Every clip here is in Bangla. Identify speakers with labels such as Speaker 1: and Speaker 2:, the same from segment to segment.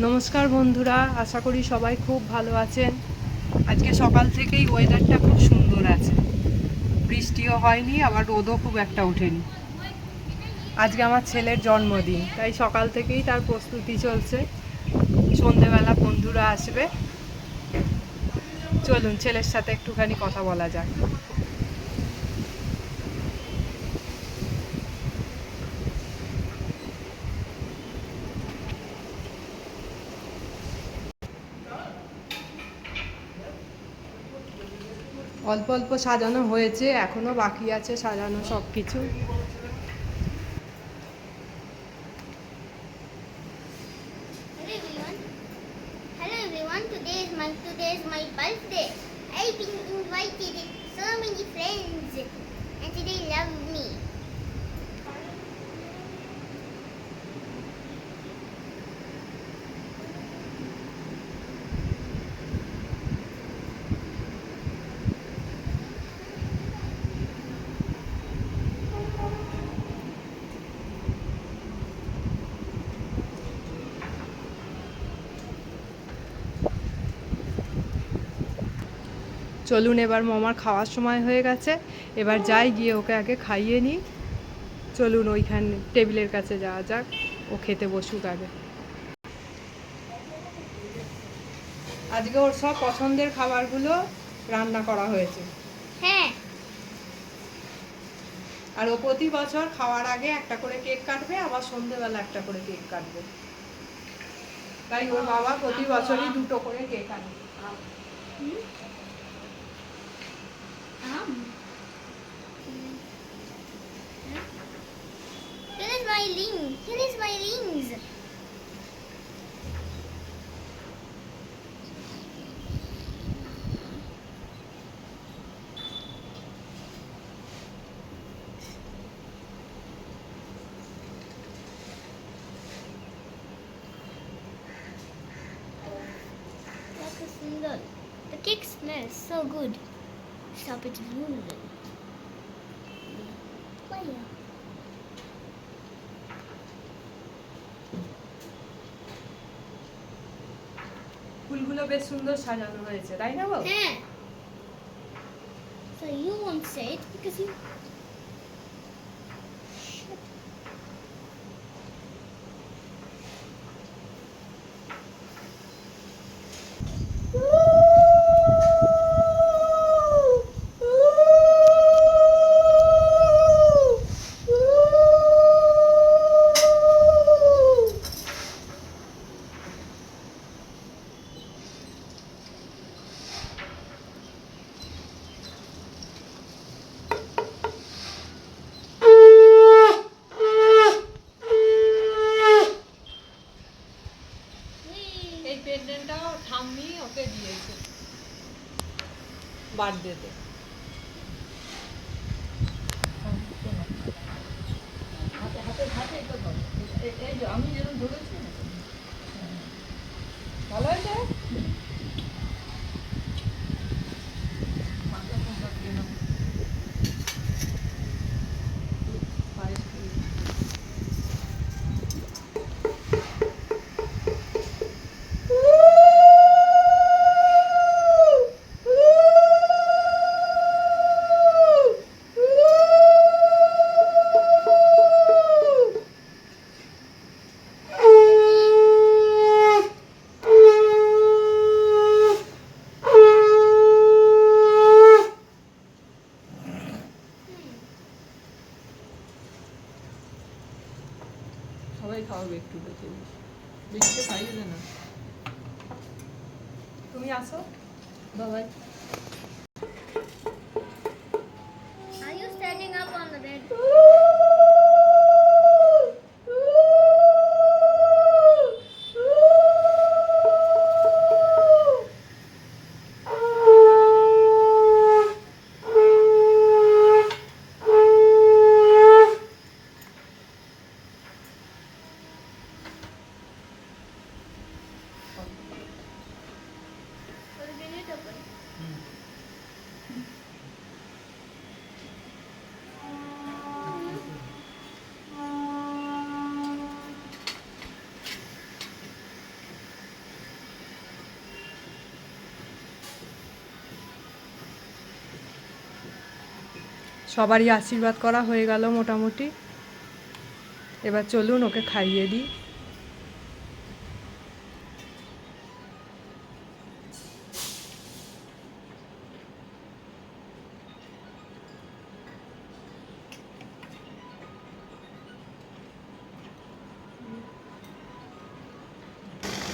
Speaker 1: নমস্কার বন্ধুরা, আশা করি সবাই খুব ভালো আছেন। আজকে সকাল থেকেই ওয়েদারটা খুব সুন্দর আছে। বৃষ্টিও হয়নি, আবার রোদও খুব একটা ওঠেনি। আজকে আমার ছেলের জন্মদিন, তাই সকাল থেকেই তার প্রস্তুতি চলছে। সন্ধেবেলা বন্ধুরা আসবে। চলুন, ছেলের সাথে একটুখানি কথা বলা যাক। অল্প অল্প সাজানো হয়েছে এখনও বাকি আছে সাজানো সব কিছু.
Speaker 2: I've been invited so many friends, and today love me.
Speaker 1: চলুন এবার মামার খাওয়ার সময় হয়ে গেছে। এবার যাই গিয়ে ওকে আগে খাইয়ে নিই। চলুন ওইখানে টেবিলের কাছে যাওয়া যাক। ও খেতে বসুক আগে। আজকে ওর সব পছন্দের খাবারগুলো রান্না করা হয়েছে।
Speaker 2: হ্যাঁ।
Speaker 1: আর ও প্রতি বছর খাওয়ার আগে একটা করে কেক কাটবে আবার সন্ধেবেলা একটা করে কেক কাটবে। তাই ওর বাবা প্রতি বছরই দুটো করে কেক আনে।
Speaker 2: mom. Here is my ring. Here is my rings. The cake smells so good. Stop it moving. Fire.
Speaker 1: ফুলগুলো বেশ সুন্দর সাজানো হয়েছে তাই না বাবু
Speaker 2: হ্যাঁ So you won't say it because you.
Speaker 1: এই পেন্ডেন্টটাও ঠাম্মি ওকে দিয়েছে। বার্থডেতে। ভালো সবাই খাওয়াবে একটু বেশি বেশি খাইয়ে না। তুমি আসো। বাবাই। সবারই আশীর্বাদ করা হয়ে গেল মোটামুটি। এবার চলুন ওকে খাইয়ে দিই।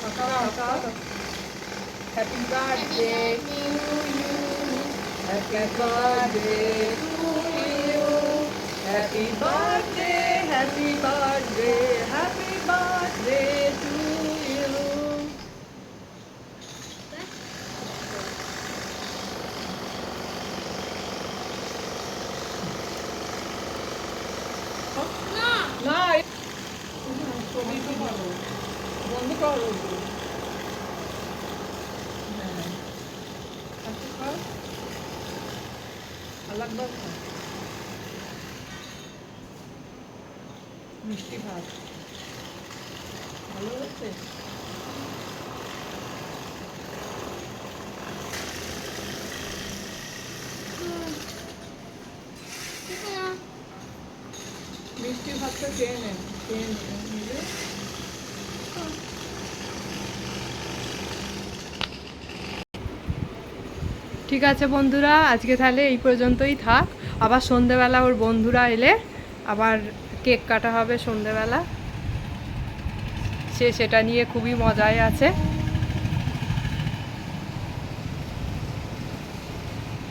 Speaker 1: To you happy birthday to you happy birthday happy birthday happy birthday to you
Speaker 2: না
Speaker 1: না ছবি তো ভালো বন্ধ করো হ্যাঁ আচ্ছা মিষ্টি ভাত। ভালো হচ্ছে
Speaker 2: না
Speaker 1: মিষ্টি ভাতটা খেয়ে নেন খেয়ে নেন ঠিক আছে বন্ধুরা, আজকে তাহলে এই পর্যন্তই থাক। আবার সন্ধেবেলা ওর বন্ধুরা এলে আবার কেক কাটা হবে সন্ধেবেলা। সে সেটা নিয়ে খুবই মজায় আছে।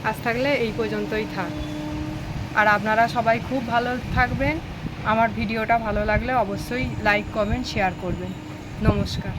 Speaker 1: আজ থাকলে এই পর্যন্তই থাক। আর আপনারা সবাই খুব ভালো থাকবেন। আমার ভিডিওটা ভালো লাগলে অবশ্যই লাইক কমেন্ট শেয়ার করবেন। নমস্কার।